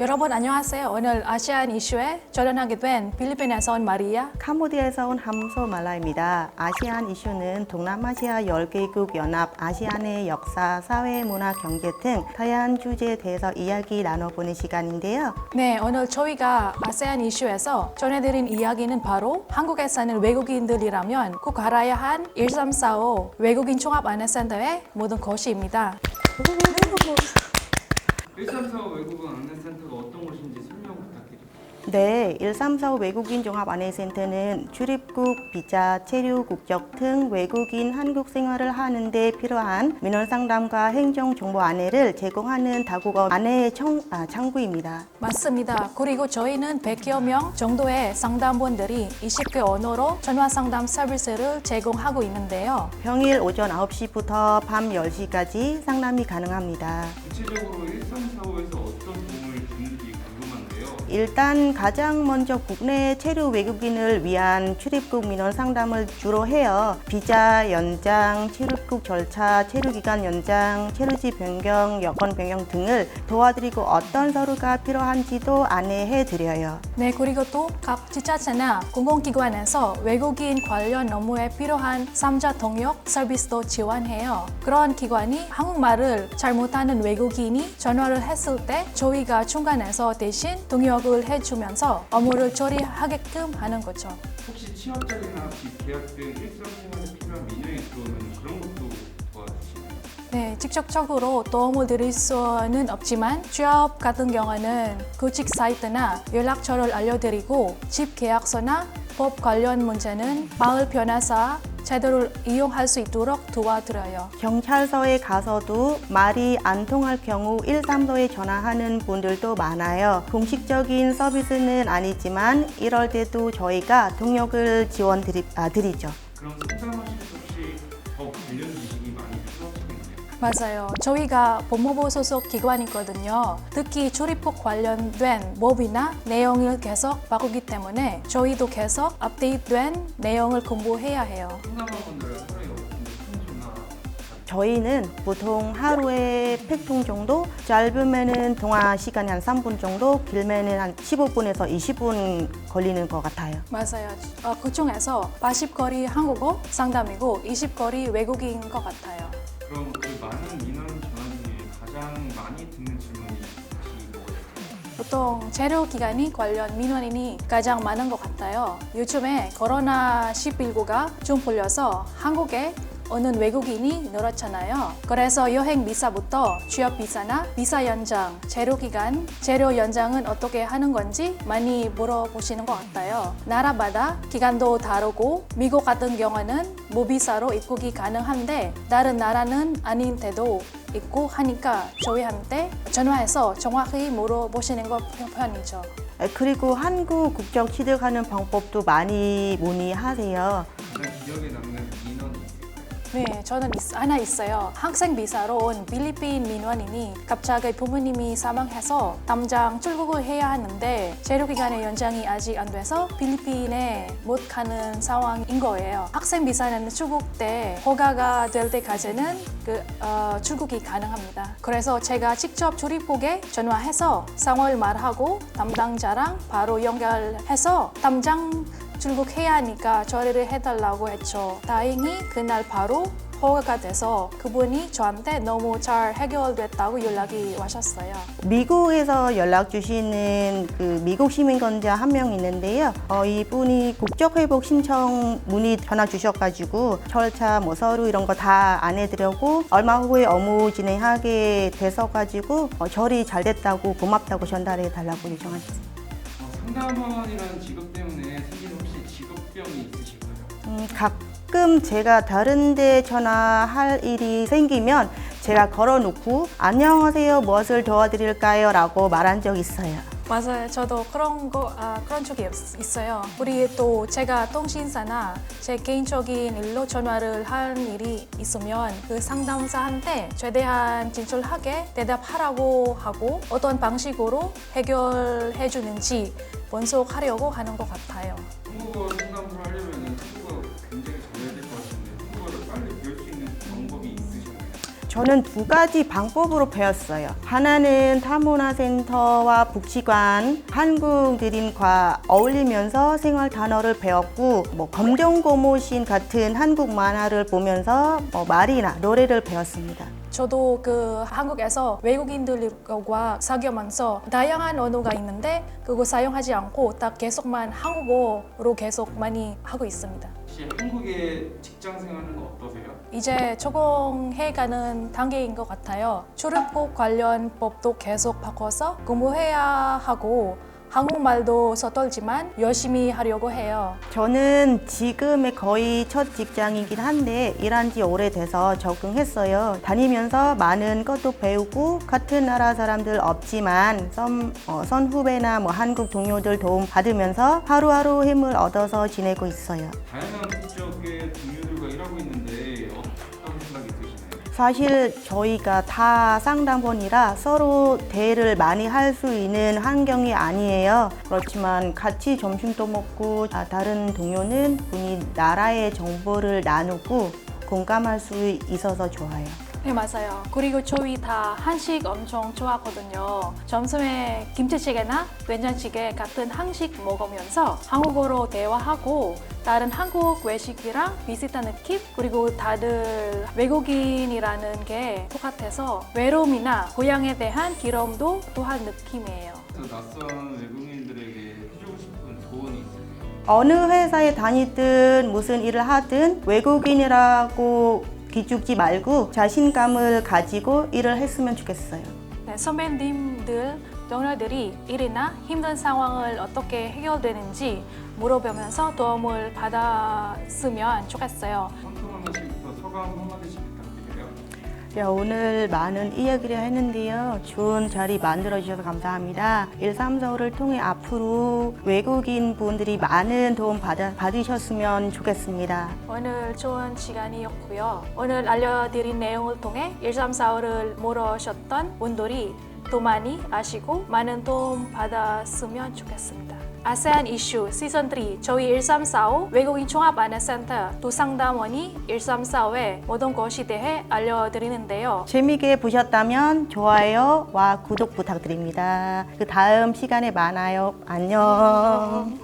여러분 안녕하세요. 오늘 아시안 이슈에 출연하게 된 필리핀에서 온 마리아. 카모디아에서 온 함소 말라입니다. 아시안 이슈는 동남아시아 10개국 연합 아시안의 역사, 사회, 문화, 경제 등 다양한 주제에 대해서 이야기 나눠보는 시간인데요. 네, 오늘 저희가 아세안 이슈에서 전해드린 이야기는 바로 한국에 사는 외국인들이라면 꼭 알아야 한 1345 외국인 종합 안내센터의 모든 것입니다. 1345 외국어 안내 센터가 어떤 곳인지 설명 부탁드립니다. 네, 1345 외국인 종합 안내센터는 출입국, 비자, 체류, 국적 등 외국인 한국 생활을 하는 데 필요한 민원 상담과 행정 정보 안내를 제공하는 다국어 안내 청, 아, 창구입니다. 맞습니다. 그리고 저희는 100여 명 정도의 상담원들이 20개 언어로 전화 상담 서비스를 제공하고 있는데요. 평일 오전 9시부터 밤 10시까지 상담이 가능합니다. 구체적으로 1345에서 일단 가장 먼저 국내 체류 외국인을 위한 출입국 민원 상담을 주로 해요. 비자 연장, 출입국 절차, 체류 기간 연장, 체류지 변경, 여권 변경 등을 도와드리고 어떤 서류가 필요한지도 안내해 드려요. 네, 그리고 또 각 지자체나 공공기관에서 외국인 관련 업무에 필요한 삼자 통역 서비스도 지원해요. 그런 기관이 한국말을 잘 못하는 외국인이 전화를 했을 때 저희가 중간에서 대신 통역 을 해주면서 업무를 처리하게끔 하는 거죠. 혹시 취업자리나 집 계약 등 일상생활에 필요한 민원이 들어오면 그런 것도 도와주시나요? 네, 직접적으로 도움을 드릴 수는 없지만 취업 같은 경우는 구직 사이트나 연락처를 알려드리고 집 계약서나 법 관련 문제는 마을 변호사 제도를 이용할 수 있도록 도와드려요. 경찰서에 가서도 말이 안 통할 경우 134에 전화하는 분들도 많아요. 공식적인 서비스는 아니지만 이럴 때도 저희가 동역을 지원 드리, 아, 드리죠. 그럼 상담 맞아요. 저희가 법무부 소속 기관이거든요. 특히 출입국 관련된 법이나 내용을 계속 바꾸기 때문에 저희도 계속 업데이트된 내용을 공부해야 해요. 상담원분들은 하루에 저희는 보통 하루에 100통 정도, 짧으면은 통화 시간이 한 3분 정도, 길면은 한 15분에서 20분 걸리는 것 같아요. 맞아요. 어, 그 중에서 80거리 한국어 상담이고 20거리 외국인 것 같아요. 그럼 그 많은 민원 전화 중에 가장 많이 듣는 질문이? 보통 재료 기간이 관련 민원인이 가장 많은 것 같아요. 요즘에 코로나 19가 좀 풀려서 한국에 오는 외국인이 늘었잖아요. 그래서 여행 비자부터 취업 비자나 비자 연장, 재료 기간, 재료 연장은 어떻게 하는 건지 많이 물어보시는 것 같아요. 나라마다 기간도 다르고 미국 같은 경우는 무비자로 입국이 가능한데 다른 나라는 아닌데도 있고 하니까 저희한테 전화해서 정확히 물어보시는 것 편이죠. 아, 그리고 한국 국적 취득하는 방법도 많이 문의하세요. 가장 기억에 남는 있을까요? 네, 저는 있- 하나 있어요. 학생 비자로 온 필리핀 민원인이 갑자기 부모님이 사망해서 당장 출국을 해야 하는데 재료 기간의 연장이 아직 안 돼서 필리핀에 못 가는 상황인 거예요. 학생 비자는 출국 때 허가가 될 때까지는 그 어, 출국이 가능합니다. 그래서 제가 직접 출입국에 전화해서 상황을 말하고 담당자랑 바로 연결해서 담당 출국해야 하니까 처리를 해달라고 했죠. 다행히 그날 바로 허가가 돼서 그분이 저한테 너무 잘 해결됐다고 연락이 와셨어요. 미국에서 연락 주시는 그 미국 시민권자 한 명 있는데요. 어, 이분이 국적 회복 신청 문의 전화 주셔가지고 절차, 뭐 서류 이런 거 다 안 해드렸고 얼마 후에 업무 진행하게 돼서 가지고 어, 절이 잘 됐다고 고맙다고 전달해 달라고 요청하셨어요. 어, 상담원이라는 직업 때문에 생기는 혹시 직업병이 있으실까요? 음, 가끔 제가 다른 데 전화할 일이 생기면 제가 걸어놓고 안녕하세요 무엇을 도와드릴까요? 라고 말한 적 있어요. 맞아요. 저도 그런 거 아, 그런 적이 있- 있어요. 우리 또 제가 통신사나 제 개인적인 일로 전화를 한 일이 있으면 그 상담사한테 최대한 진솔하게 대답하라고 하고 어떤 방식으로 해결해 주는지 분석하려고 하는 것 같아요. 저는 두 가지 방법으로 배웠어요. 하나는 타문화센터와 복지관, 한국드림과 어울리면서 생활 단어를 배웠고, 뭐 검정고무신 같은 한국 만화를 보면서 뭐 말이나 노래를 배웠습니다. 저도 그 한국에서 외국인들과 사귀면서 다양한 언어가 있는데 그거 사용하지 않고 딱 계속만 한국어로 계속 많이 하고 있습니다. 혹시 한국의 직장 생활은 어떠세요? 이제 적응해가는 단계인 것 같아요. 출입국 관련 법도 계속 바꿔서 공부해야 하고 한국말도 서툴지만 열심히 하려고 해요. 저는 지금의 거의 첫 직장이긴 한데 일한 지 오래돼서 적응했어요. 다니면서 많은 것도 배우고 같은 나라 사람들 없지만 선, 어, 선 후배나 뭐 한국 동료들 도움 받으면서 하루하루 힘을 얻어서 지내고 있어요. 다양한 사실 저희가 다 상담원이라 서로 대화를 많이 할 수 있는 환경이 아니에요. 그렇지만 같이 점심도 먹고 아, 다른 동료는 분이 나라의 정보를 나누고 공감할 수 있어서 좋아요. 네, 맞아요. 그리고 저희 다 한식 엄청 좋아하거든요. 점심에 김치찌개나 된장찌개 같은 한식 먹으면서 한국어로 대화하고 다른 한국 외식이랑 비슷한 느낌? 그리고 다들 외국인이라는 게 똑같아서 외로움이나 고향에 대한 기럼도 또한 느낌이에요. 낯선 외국인들에게 해주고 싶은 조언이 있으세요? 어느 회사에 다니든 무슨 일을 하든 외국인이라고 기죽지 말고 자신감을 가지고 일을 했으면 좋겠어요. 네, 선배님들, 동료들이 일이나 힘든 상황을 어떻게 해결되는지 물어보면서 도움을 받았으면 좋겠어요. 씨부터 소감 한마디씩 부탁드려 요. 자, 오늘 많은 이야기를 했는데요. 좋은 자리 만들어주셔서 감사합니다. 134를 통해 앞으로 외국인 분들이 많은 도움 받아, 받으셨으면 좋겠습니다. 오늘 좋은 시간이었고요. 오늘 알려드린 내용을 통해 1345를 모르셨던 분들이 더 많이 아시고 많은 도움 받았으면 좋겠습니다. 아세안 이슈 시즌 3 저희 1345 외국인 종합 안내센터 두 상담원이 1345의 모든 것에 대해 알려드리는데요. 재미있게 보셨다면 좋아요와 구독 부탁드립니다. 그 다음 시간에 만나요. 안녕.